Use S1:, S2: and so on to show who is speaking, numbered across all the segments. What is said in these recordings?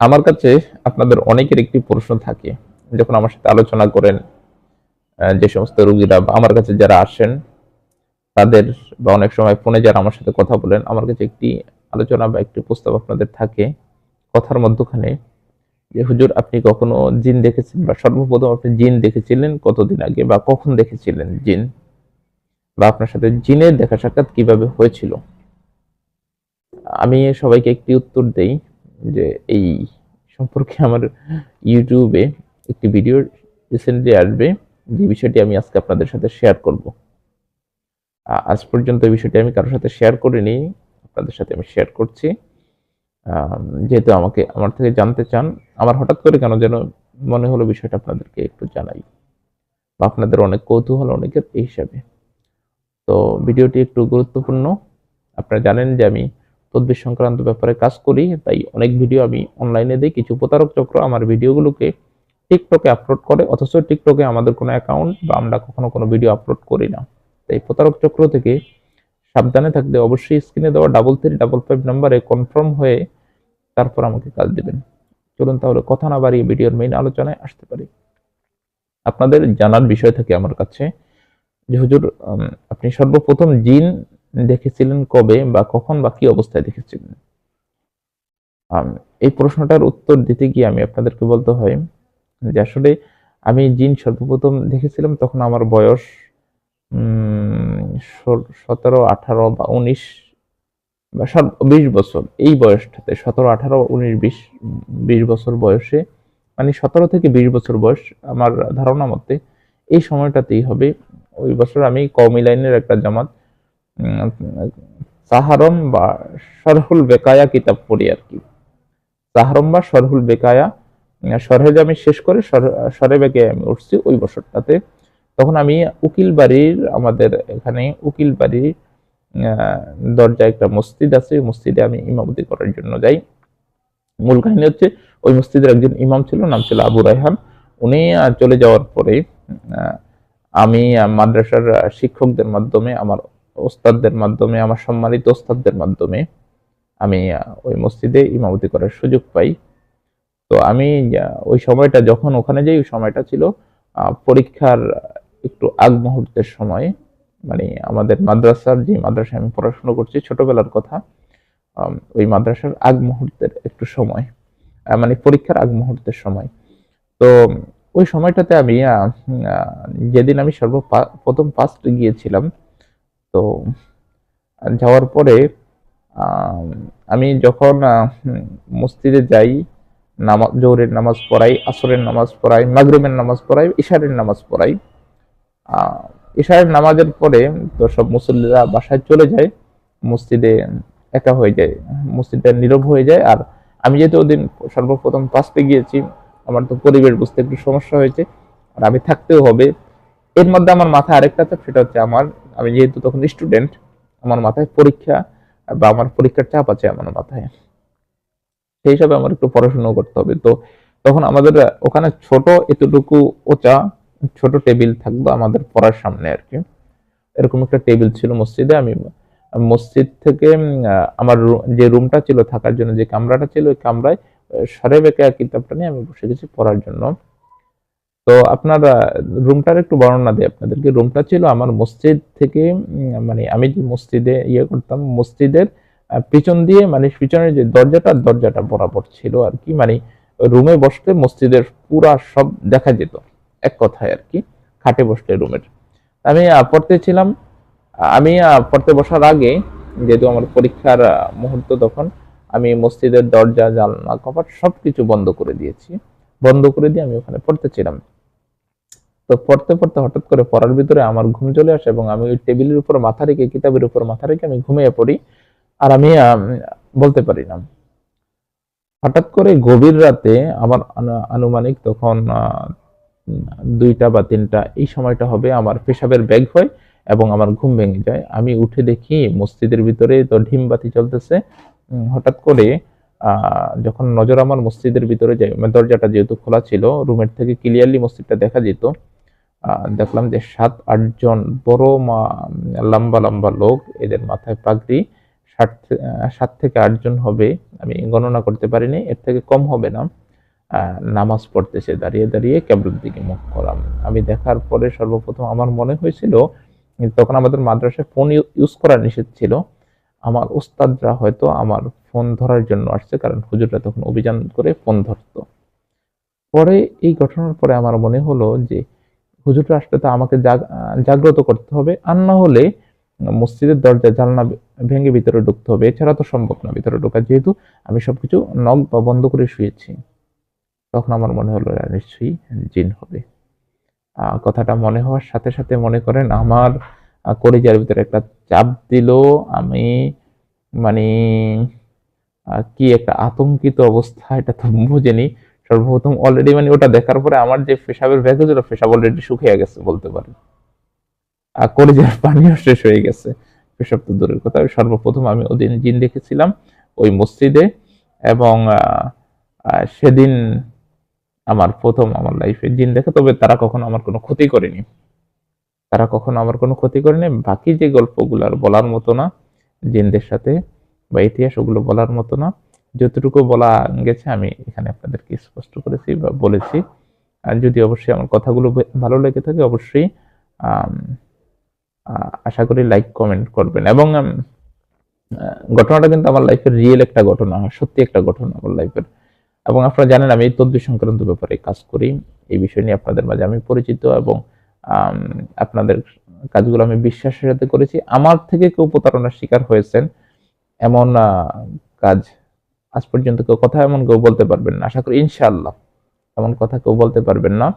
S1: আমার কাছে আপনাদের অনেকের একটি প্রশ্ন থাকে, যখন আমার সাথে আলোচনা করেন যে সমস্ত রুগীরা বা আমার কাছে যারা আসেন, তাদের বা অনেক সময় ফোনে যারা আমার সাথে কথা বলেন, আমার কাছে একটি আলোচনা বা একটি প্রস্তাব আপনাদের থাকে কথার মধ্যখানে যে, হুজুর, আপনি কখনো জিন দেখেছেন বা সর্বপ্রথম আপনি জিন দেখেছিলেন? কতদিন আগে বা কখন দেখেছিলেন জিন? বা আপনার সাথে জিনের দেখা সাক্ষাৎ কীভাবে হয়েছিল? আমি সবাইকে একটি উত্তর দেই যে এই সম্পর্কে আমার ইউটিউবে একটি ভিডিও রিসেন্টলি আসবে, যে বিষয়টি আমি আজকে আপনাদের সাথে শেয়ার করব। আজ পর্যন্ত এই বিষয়টি আমি কারোর সাথে শেয়ার করিনি, আপনাদের সাথে আমি শেয়ার করছি। যেহেতু আমাকে, আমার থেকে জানতে চান, আমার হঠাৎ করে কেন যেন মনে হলো বিষয়টা আপনাদেরকে একটু জানাই। বা আপনাদের অনেক কৌতূহল, অনেকের এই হিসাবে। তো ভিডিওটি একটু গুরুত্বপূর্ণ। আপনারা জানেন যে আমি তদ্বির সংক্রান্ত ব্যাপারে কাজ করি, তাই অনেক ভিডিও আমি অনলাইনে দিই কিছু প্রতারক চক্র আমার ভিডিওগুলোকে টিকটকে আপলোড করে, অথচ টিকটকে আমাদের কোনো অ্যাকাউন্ট বা আমরা কখনো কোনো ভিডিও আপলোড করি না। তাই প্রতারক চক্র থেকে সাবধানে থাকতে অবশ্যই স্ক্রিনে দেওয়া double three double five number confirm হয়ে তারপর আমাকে কাজ দেবেন। চলুন তাহলে কথা না বাড়িয়ে ভিডিওর মেইন আলোচনায় আসতে পারি। আপনাদের জানার বিষয় থাকে আমার কাছে যে, হুজুর আপনি সর্বপ্রথম জিন দেখেছিলেন কবে বা কখন বা কি অবস্থায় দেখেছিলেন? এই প্রশ্নটার উত্তর দিতে গিয়ে আমি আপনাদেরকে বলতে হয় যে আসলে আমি জিন সর্বপ্রথম দেখেছিলাম তখন আমার বয়স সতেরো, আঠারো বা উনিশ বা বিশ বছর। এই বয়সটাতে সতেরো, আঠারো, উনিশ, বিশ বিশ বছর বয়সে মানে সতেরো থেকে বিশ বছর বয়স আমার ধারণা মতে এই সময়টাতেই হবে। ওই বছর আমি কওমি লাইনের একটা জামাত সাহারম বা সরহুল বেকায়া কিতাব পড়ি আর কি। সাহারম বা সরহুল বেকায়া সরহেজ আমি শেষ করে সর- বেকে আমি উঠছি ওই বছরটাতে, তখন আমি উকিল বাড়ির আমাদের এখানে উকিল বাড়ির দরজায় একটা মসজিদ আছে, ওই মসজিদে আমি ইমামতি করার জন্য যাই। মূল কাহিনী হচ্ছে ওই মসজিদের একজন ইমাম ছিল, নাম ছিল আবু রায়হান। উনি চলে যাওয়ার পরে আমি মাদ্রাসার শিক্ষকদের মাধ্যমে আমার ওস্তাদদের মাধ্যমে, আমার সম্মানিত ওস্তাদদের মাধ্যমে আমি ওই মসজিদে ইমামতি করার সুযোগ পাই। তো আমি ওই সময়টা যখন ওখানে যাই, ওই সময়টা ছিল পরীক্ষার একটু আগ মুহূর্তের সময়। মানে আমাদের মাদ্রাসার যে মাদ্রাসায় আমি পড়াশোনা করছি, ছোটবেলার কথা ওই মাদ্রাসার আগ মুহূর্তের একটু সময় মানে পরীক্ষার আগ মুহূর্তের সময়। তো ওই সময়টাতে আমি যেদিন আমি সর্ব প্রথম ফার্স্ট গিয়েছিলাম তো যাওয়ার পরে, আমি যখন মসজিদে যাই, নামাজ, জোহরের নামাজ পড়াই, আসরের নামাজ পড়াই, মাগরিবের নামাজ পড়াই, ইশারের নামাজ পড়াই ইশারের নামাজের পরে তো সব মুসল্লিরা বাসায় চলে যায়, মসজিদে একা হয়ে যায়, মসজিদটা নীরব হয়ে যায়, আর আমি যেহেতু ওদিন সর্বপ্রথম ফার্স্টে গিয়েছি, আমার তো পরিবেশ বুঝতে একটু সমস্যা হয়েছে, আর আমি থাকতেও হবে, এর মধ্যে আমার মাথা আরেকটা চাপ সেটা হচ্ছে আমার আমি যেহেতু তখন স্টুডেন্ট আমার মাথায় পরীক্ষা বা আমার পরীক্ষার চাপ আছে আমার মাথায়। সেই হিসাবে আমার একটু পড়াশোনা করতে হবে। তো তখন আমাদের ওখানে ছোট এতটুকু ওচা, ছোট টেবিল থাকতো আমাদের পড়ার সামনে আর কি। এরকম একটা টেবিল ছিল মসজিদে। আমি মসজিদ থেকে আমার যে রুমটা ছিল থাকার জন্য, যে কামরাটা ছিল, ওই কামরায় সরে বেঁকে কিতাবটা নিয়ে আমি বসে গেছি পড়ার জন্য। তো আপনার রুমটার একটু বর্ণনা দিই আপনাদেরকে। রুমটা ছিল আমার মসজিদ থেকে মানে আমি যে মসজিদে ইয়ে করতাম, মসজিদের পিছন দিয়ে মানে পিছনের যে দরজাটা দরজাটা বরাবর ছিল আর কি। মানে রুমে বসলে মসজিদের পুরা সব দেখা যেত, এক কথায় আর কি। খাটে বসলে রুমের। আমি পড়তে ছিলাম, আমি পড়তে বসার আগে, যেহেতু আমার পরীক্ষার মুহূর্ত তখন, আমি মসজিদের দরজা, জানলা কপাট সব কিছু বন্ধ করে দিয়েছি। বন্ধ করে দিয়ে আমি ওখানে পড়তেছিলাম তো পড়তে পড়তে হঠাৎ করে পড়ার ভিতরে আমার ঘুম চলে আসে এবং আমি ওই টেবিলের উপর মাথা রেখে, কিতাবের উপর মাথা রেখে আমি ঘুমিয়ে পড়ি আর আমি বলতে পারি না। হঠাৎ করে গভীর রাতে আমার আনুমানিক তখন দুইটা বা তিনটা এই সময়টা হবে আমার পেশাবের ব্যাগ হয় এবং আমার ঘুম ভেঙে যায়। আমি উঠে দেখি মসজিদের ভিতরে তো ঢিম বাতি চলতেছে হঠাৎ করে যখন নজর আমার মসজিদের ভিতরে যায় মানে দরজাটা যেহেতু খোলা ছিল রুমের থেকে ক্লিয়ারলি মসজিদটা দেখা যেত। দেখলাম যে সাত আটজন বড় মা, লম্বা লম্বা লোক, এদের মাথায় পাগড়ি ষাট সাত থেকে আটজন হবে, আমি গণনা করতে পারিনি, এর থেকে কম হবে না। নামাজ পড়তেছে, দাঁড়িয়ে দাঁড়িয়ে কেবলের দিকে মুখ করাম। আমি দেখার পরে সর্বপ্রথম আমার মনে হয়েছিল, তখন আমাদের মাদ্রাসায় ফোন ইউজ করা নিষেধ ছিল। আমার উস্তাদরা হয়তো আমার ফোন ধরার জন্য আসছে, কারণ হুজুররা তখন অভিযান করে ফোন ধরতো। পরে এই ঘটনার পরে আমার মনে হলো যে হুজুররা আসলে তো আমাকে জাগ্রত করতে হবে, আর না হলে মসজিদের দরজা জানলা ভেঙে ভিতরে ঢুকতে হবে। এছাড়া তো সম্ভব না ভিতরে ঢোকা, যেহেতু আমি সবকিছু নখ বা বন্ধ করে শুয়েছি। তখন আমার মনে হলো নিশ্চয়ই জিন হবে। কথাটা মনে হওয়ার সাথে সাথে মনে করেন আমার কলিজার ভিতরে একটা চাপ দিল, আমি মানে কি একটা আতঙ্কিত অবস্থা, এটা তো বুঝিনি। সর্বপ্রথম অলরেডি মানে ওটা দেখার পরে আমার যে পেশাবের ব্যাগ ছিল, পেশাব অলরেডি শুকিয়ে গেছে বলতে পারেন। আর কলিজার পানিও শেষ হয়ে গেছে। পেশাব তো দূরের কথা, সর্বপ্রথম আমি ওদিন জিন দেখেছিলাম ওই মসজিদে এবং সেদিন আমার প্রথম আমার লাইফে জিন দেখে, তবে তারা কখনো আমার কোনো ক্ষতি করেনি। তারা কখনো আমার কোনো ক্ষতি করেনি বাকি যে গল্পগুলো আর বলার মতো না, জিনদের সাথে বা ইতিহাস ওগুলো বলার মতো না, যতটুকু বলা গেছে আমি এখানে আপনাদেরকে স্পষ্ট করেছি বা বলেছি। আর যদি অবশ্যই আমার কথাগুলো ভালো লেগে থাকে, অবশ্যই আশা করি লাইক, কমেন্ট করবেন। এবং ঘটনাটা কিন্তু আমার লাইফের রিয়েল একটা ঘটনা, সত্যি একটা ঘটনা আমার লাইফের। এবং আপনারা জানেন আমি এই তদ্বির সংক্রান্ত ব্যাপারে কাজ করি। এই বিষয় নিয়ে আপনাদের মাঝে আমি পরিচিত এবং আপনাদের কাজগুলো আমি বিশ্বাসের সাথে করেছি। আমার থেকে কেউ প্রতারণার শিকার হয়েছেন, এমন কাজ আজ পর্যন্ত কেউ কথা এমন কেউ বলতে পারবেন না। আশা করি ইনশাআল্লাহ এমন কথা কেউ বলতে পারবেন না।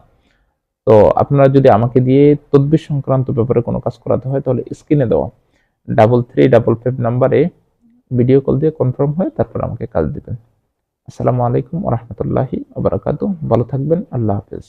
S1: তো আপনারা যদি আমাকে দিয়ে তদ্বির সংক্রান্ত ব্যাপারে কোনো কাজ করাতে হয়, তাহলে স্ক্রিনে দেওয়া double three double five number video call দিয়ে কনফার্ম হয়ে তারপর আমাকে কাজ দিবেন। আসসালামু আলাইকুম রহমতুল্লাহি আবরাকাতু ভালো থাকবেন। আল্লাহ হাফেজ।